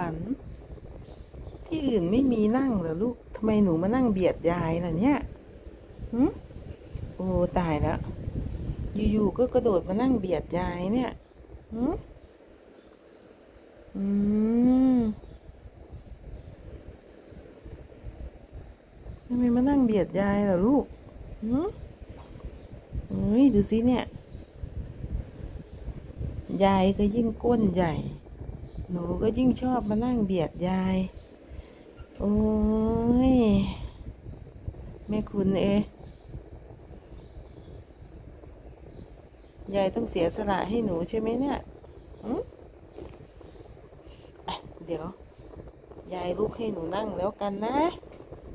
วัญ ที่อื่นไม่มีนั่งเหรอลูกทำไมหนูมานั่งเบียดยายล่ะเนี่ยหืมโอ้ตายแล้วอยู่ๆก็กระโดดมานั่งเบียดยายเนี่ยหืมอืมทำไมมานั่งเบียดยายล่ะลูกหืมเฮ้ยดูสิเนี่ย ยายก็ยิ่งก้นใหญ่ หนูก็ยิ่งชอบมานั่งเบียดยาย โอ้ย แม่คุณเอยายต้องเสียสละให้หนูใช่ไหมเนี่ยอืมเดี๋ยว ยายลุกให้หนูนั่งแล้วกันนะ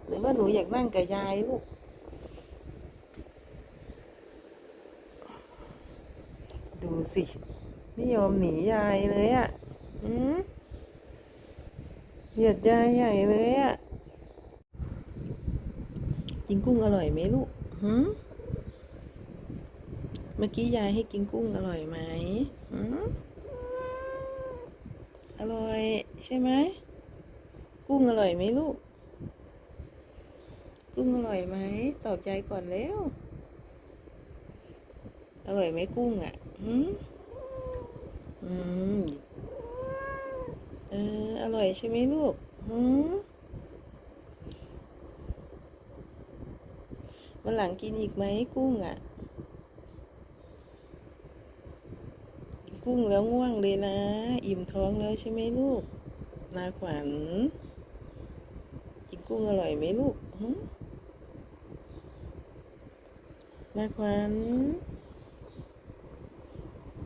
หรือว่าหนูอยากนั่งกับยายลูก ดูสิไม่ยอมหนียายเลยอะ่ะ อืมเหยียดยายใหญ่เลยอะกินกุ้งอร่อยไหมลูกหืมเมื่อกี้ยายให้กินกุ้งอร่อยไหมหืมอร่อยใช่ไหม กุ้งอร่อยไหมลูก กุ้งอร่อยไหม ตอบใจก่อนแล้ว อร่อยไหมกุ้งอะหืมอืม อยใช่ไหมลูกหืมวันหลังกินอีกไหมกุ้งอะ กุ้งแล้วง่วงเลยนะ อิ่มท้องแล้วใช่ไหมลูก นาขวัญ กินกุ้งอร่อยไหมลูกนาขวัญ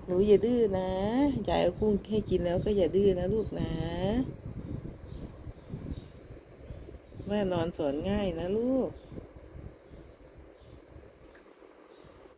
หนูอย่าดื้อนะยายเอากุ้งให้กินแล้วก็อย่าดื้อนะลูกนะ แม่นอนสอนง่ายนะลูก